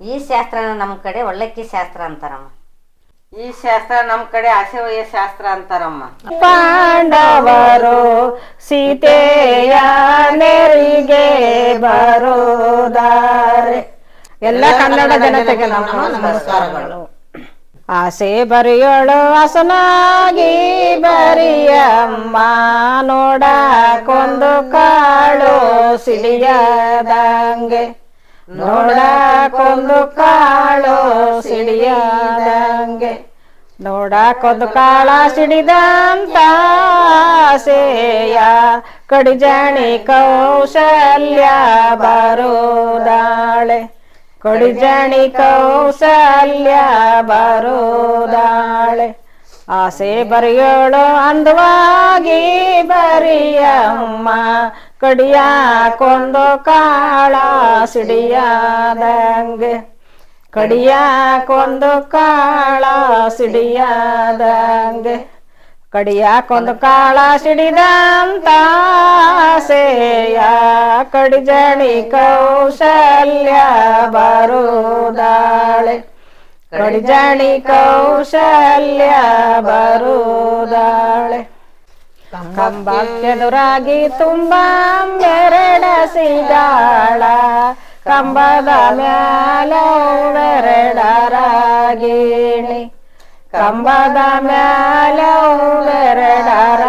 ಈ ಶಾಸ್ತ್ರ ನಮ್ಮ ಕಡೆ ಒಳ್ಳಕ್ಕಿ ಶಾಸ್ತ್ರ ಅಂತಾರಮ್ಮ. ಈ ಶಾಸ್ತ್ರ ನಮ್ಮ ಕಡೆ ಆಸೆವಯ್ಯ ಶಾಸ್ತ್ರ ಅಂತಾರಮ್ಮ. ಪಾಂಡವರು ಸೀತೆಯ ನೆರಿಗೆ ಬರೋದಾರೆ. ಎಲ್ಲ ಕನ್ನಡ ಜನತೆಗೆ ನಮ್ಮ ನಮಸ್ಕಾರಗಳು. ಆಸೆ ಬರೆಯೋಳು ಹಸನಾಗಿ ಬರಿಯಮ್ಮ ನೋಡಕೊಂದು ಕಾಳು ಸಿಡಿಯದಂಗೆ. ನೋಡಕೊಂದು ಕಾಳು ಸಿಡಿಯದಂಗೆ. ನೋಡಕೊಂದು ಕಾಳ ಸಿಡಿದಂತ ಸೇಯ ಕಡಿಜಾಣಿ ಕೌಶಲ್ಯ ಬರೋದಾಳೆ. ಕಡಿಜಾಣಿ ಕೌಶಲ್ಯ ಬರೋದಾಳೆ. ಆಸೆ ಬರೆಯೋಳು ಅಂದವಾಗಿ ಬರಿಯಮ್ಮ. ಕಡಿಯಾಕೊಂದು ಕಾಳ ಸಿಡಿಯಾದಂಗೆ. ಕಡಿಯಾಕೊಂದು ಕಾಳ ಸಿಡಿಯಾದಂಗೆ. ಕಡಿಯಾಕೊಂದು ಕಾಳ ಸಿಡಿದಂತ ಆಸೆಯ ಕಡಿಜಣಿ ಕೌಶಲ್ಯ ಬರುದಾಳೆ. ಕಡಿಜಣಿ ಕೌಶಲ್ಯ ಬರುದಾಳೆ. ಕಂಬಕ್ಕೆದುರಾಗಿ ತುಂಬ ಮೆರಡ ಸಿಗಾಳ. ಕಂಬದ ಮ್ಯಾಲ ಮೆರಡರಾಗಿಣಿ ಕಂಬದ ಮ್ಯಾಲ ಬೆರಡರಾಗಿಣಿ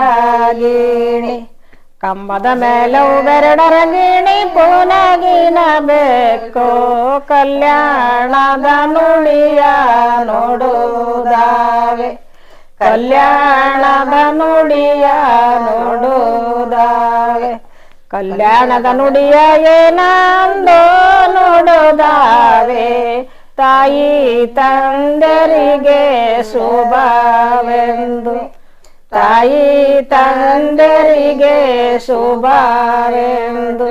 ಕಂಬದ ಮೇಲೆ ಬೆರಡರಗಿಣಿ ಪುನಗಿನ ಬೇಕು. ಕಲ್ಯಾಣದ ನುಡಿಯ ನೋಡುದಾವೆ ಕಲ್ಯಾಣದ ನುಡಿಯ ನೋಡುದಾವೆ ಕಲ್ಯಾಣದ ನುಡಿಯ ಏನಂದು ನೋಡುದಾವೆ ತಾಯಿ ತಂದರಿಗೆ ಶುಭವೆಂದು. ತಾಯಿ ತಂದರಿಗೆ ಶುಭವೆಂದು.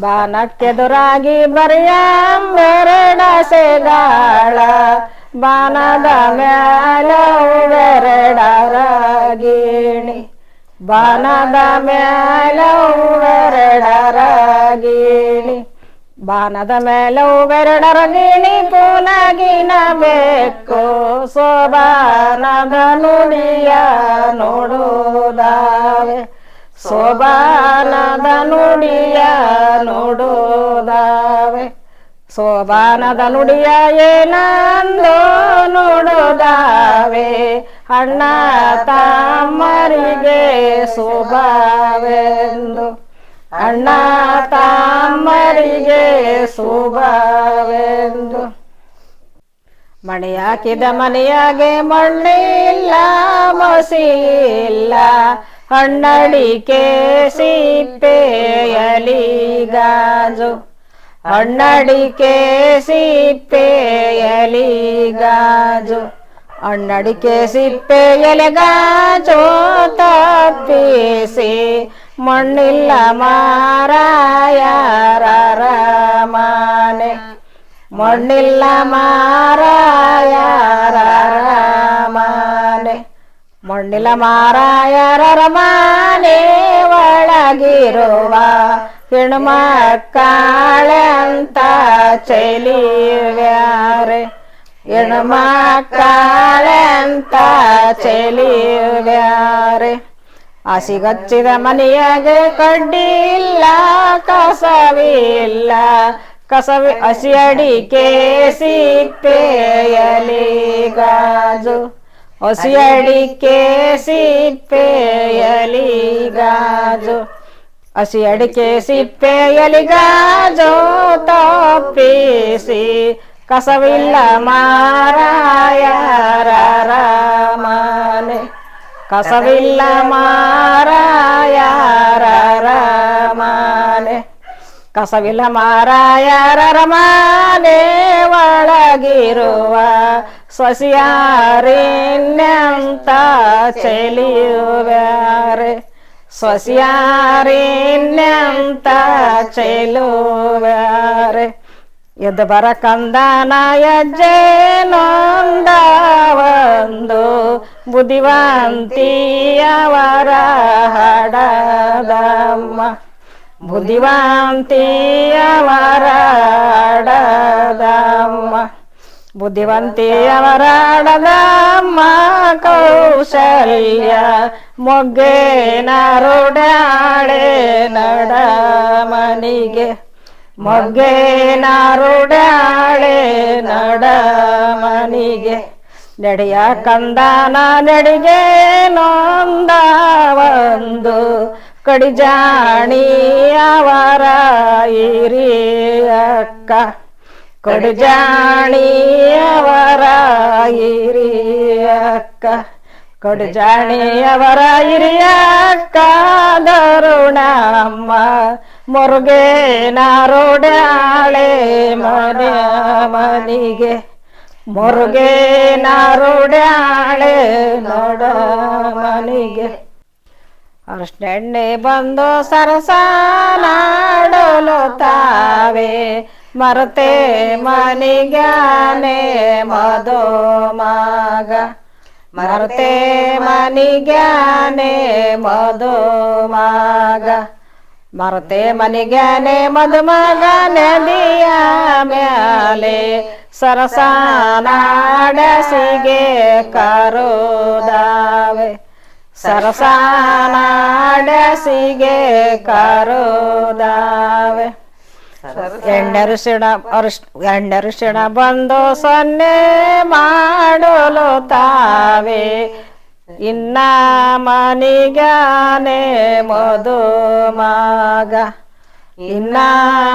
ಬಾನಕ್ಕೆದುರಾಗಿ ಮರಣ ಸೆಗಾಳ ಬಾನದ ಮ್ಯಾಲ ಬೆರಡರಾಗಿಣಿ ಬಾನದ ಮ್ಯಾಲ ಬೆರಡರಾಗಿಣಿ ಬಾನದ ಮೇಲವು ಬೆರಡರಗಿಣಿ ಪುನಗಿನ ಬೇಕು ಸೋಬಾನದ ನುಡಿಯ ನೋಡುದಾವೆ ಸೋಬಾನದ ನುಡಿಯ ನೋಡುದಾವೆ ಸೋಬಾನದ ನುಡಿಯ ಏನಂದು ನೋಡುದಾವೆ. ಅಣ್ಣ ತಾಮರಿಗೆ ಶುಭವೆಂದು. ಅಣ್ಣ ತಾಮರಿಗೆ ಶುಭವೆಂದು. ಮಣಿ ಹಾಕಿದ ಮನೆಯಾಗೆ ಮಣ್ಣಿಲ್ಲ ಮಸಿಲ್ಲ ಹಣ್ಣಡಿಕೆ ಸಿಪ್ಪೆಯಲಿ ಗಾಜು. ಹಣ್ಣಡಿಕೆ ಸಿಪ್ಪೆಯಲಿ ಗಾಜು. ಹಣ್ಣಡಿಕೆ ಸಿಪ್ಪೆಯಲೆ ಗಾಜು ತಪ್ಪಿಸಿ. ಮಣ್ಣಿಲ್ಲ ಮಾರಾಯರ ಮಣ್ಣಿಲ್ಲ ಮಾರಾಯರ ಮಾನೆ ಮಣ್ಣಿಲ್ಲ ಮಾರಾಯರ ಮಾನೆ ಒಳಗಿರುವ ಹೆಣ್ಮಕ್ಕಳೆ ಅಂತ ಚೆಲಿವ್ಯಾರೆ ಹೆಣ್ಮಕ್ಕಳಂತ ಅಂತ ಚೆಲಿವ್ಯಾರೆ ಹಸಿಗಚ್ಚಿದ ಮನೆಯಾಗೆ ಕಡ್ಡಿಲ್ಲ ಕಸವಿಲ್ಲ ಕಸವಿ ಹಸಿ ಅಡಿಕೆ ಸಿಪ್ಪೆಯಲಿ ಗಾಜು ಹಸಿ ಅಡಿಕೆ ಸಿಪ್ಪೆಯಲಿ ಗಾಜು. ಹಸಿ ಅಡಿಕೆ ಸಿಪ್ಪೆಯಲಿ ಗಾಜು ತಪ್ಪಿಸಿ ಕಸವಿಲ್ಲ ಮಾರಾಯರ ಮಾನೆ ಕಸವಿಲ್ಲ ಮಾರಾಯರ ಮಾನೆ ಕಸವಿಲ್ಲ ಮಾರಾಯರ ಮಾನೆ ಒಳಗಿರುವ ಸೊಸಿಯಾರಿನ್ಯಂತ ಚೆಲಿಯುವ್ಯಾರೆ ಸೊಸಿಯಾರಿನ್ಯಂತ ಚೆಲುವ್ಯಾರೆ ಎದ್ದು ಬರ ಕಂದನ ಹೆಜ್ಜೆ ನೊಂದವಂದು ಬುದ್ಧಿವಂತಿಯವರ ಹಡದಮ್ಮ ಬುದ್ಧಿವಂತಿಯವರಾಡದಮ್ಮ ಬುದ್ಧಿವಂತಿಯವರಾಡದಮ್ಮ ಕೌಶಲ್ಯ ಮೊಗ್ಗೆ ನಾರುಡಾಳೆ ನಡ ಮನಿಗೆ ಮೊಗ್ಗೆ ನಾರುಡಾಳೆ ನಡ ಮನಿಗೆ ನಡೆಯ ಕಂದನ ನಡಿಗೆ ನೊಂದ ಒಂದು ಕಡಿಜಾಣಿ ಅವರ ಹಿರಿಯಕ್ಕ. ಕಡಿಜಾಣಿ ಅವರ ಹಿರಿಯಕ್ಕ ದರುಣಮ್ಮ ಮುರುಗೆ ನಾರುಡಾಳೆ ಮನೆ ಮನಿಗೆ. ಮುರುಗೆ ನಾರುಡ್ಯಾಳೆ ನೋಡ ಮನಿಗೆ. ಅಷ್ಟೆಣ್ಣೆ ಬಂದು ಸರಸ ನಾಡಲು ತಾವೆ. മറത്തെ മണിഗാനേ മധുമാക മറത്തെ മണിഗാനേ മധുമാക മറത്തെ മണിഗാനേ മധുമാക നദിയ മ്യാലേ സരസാനാടസികെ കരുതാവേ സരസാനാടസികെ കരുതാവേ ಎಣ್ಣೆರುಸಿಣ ಅರಿಶ್ ಎಣ್ಣೆರುಸಿಣ ಬಂದು ಸೊನ್ನೆ ಮಾಡಲು ತಾವೆ. ಇನ್ನ ಮನಿಗಾನೆ ಮಧು ಮಗ. ಇನ್ನ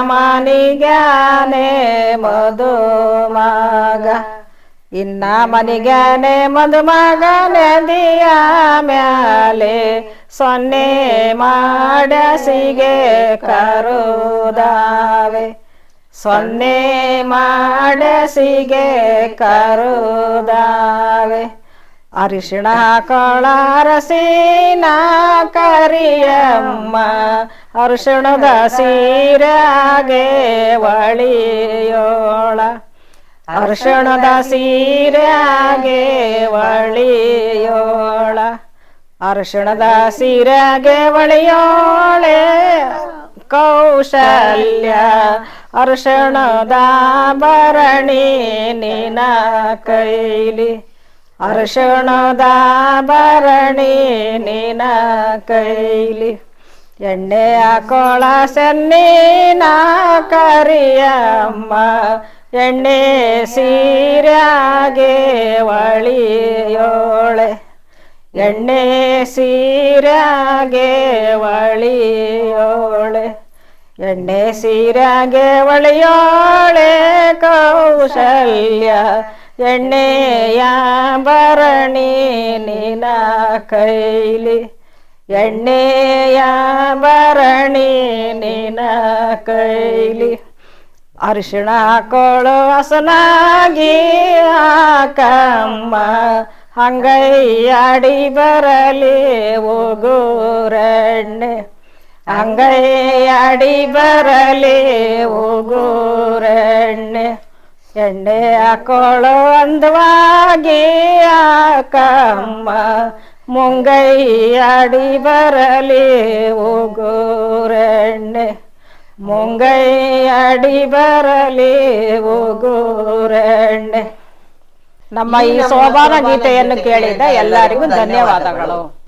ಮನಿಗಾನೆ ಮಧು ಮಗ. ಇನ್ನ ಮನಿಗಾನೆ ಮಧು ಮಗ ನದಿಯ ಮ್ಯಾಲೆ ಸೊನ್ನೆ ಮಾಡಸಿಗೆ ಕರುದಾವೆ ಸೊನ್ನೆ ಮಾಡಸಿಗೆ ಕರುದಾವೆ. ಅರಿಶಿಣ ಕೊಳಾರಸೀನ ಕರಿಯಮ್ಮ, ಅರಿಶಿಣದ ಸೀರಾಗೆ ವಳಿಯೋಳ ಅರಿಶಿಣದ ಸೀರಾಗೆ ವಳಿಯೋಳ ಅರಿಶಿಣದ ಸೀರಾಗೆ ವಳಿಯೋಳೆ ಕೌಶಲ್ಯ ಅರಿಶಿಣದ ಭರಣಿ ನಿನ ಕೈಲಿ. ಅರಿಶಿಣದ ಭರಣಿ ನಿನ ಕೈಲಿ. ಎಣ್ಣೆ ಹಾಕೋಳ ಸೆನ್ನಿನ ಕರಿಯಮ್ಮ, ಎಣ್ಣೆ ಸೀರ್ಯಾಗೆ ವಳಿಯೋಳೆ ಎಣ್ಣೆ ಸೀರ್ಯಾಗೆ ಒಳಿಯೋಳೆ. ಎಣ್ಣೆ ಸೀರೆಗೆ ಒಳೆಯೋಳೆ ಕೌಶಲ್ಯ ಎಣ್ಣೆಯ ಭರಣಿ ನಿನ ಕೈಲಿ ಎಣ್ಣೆಯ ಭರಣಿ ನಿನ ಕೈಲಿ. ಅರಿಶಿಣ ಕೊಳು ಹಸನಾಗಿ ಹಂಗೈ ಅಡಿ ಬರಲಿ ಹೋಗುರೆಣ್ಣೆ ಹಂಗೈಯಾಡಿ ಬರಲಿ ಉಗುರೆಣ್ಣೆ ಎಣ್ಣೆ ಹಾಕೊಳ್ಳೋ ಅಂದವಾಗಿ ಆಕಮ್ಮ ಮುಂಗೈಯಾಡಿ ಬರಲಿ ಉಗುರೆಣ್ಣೆ ಮುಂಗೈಯಾಡಿ ಬರಲಿ ಉಗುರೆಣ್ಣೆ ನಮ್ಮ ಈ ಶೋಭಾನ ಗೀತೆಯನ್ನು ಕೇಳಿದ ಎಲ್ಲರಿಗೂ ಧನ್ಯವಾದಗಳು.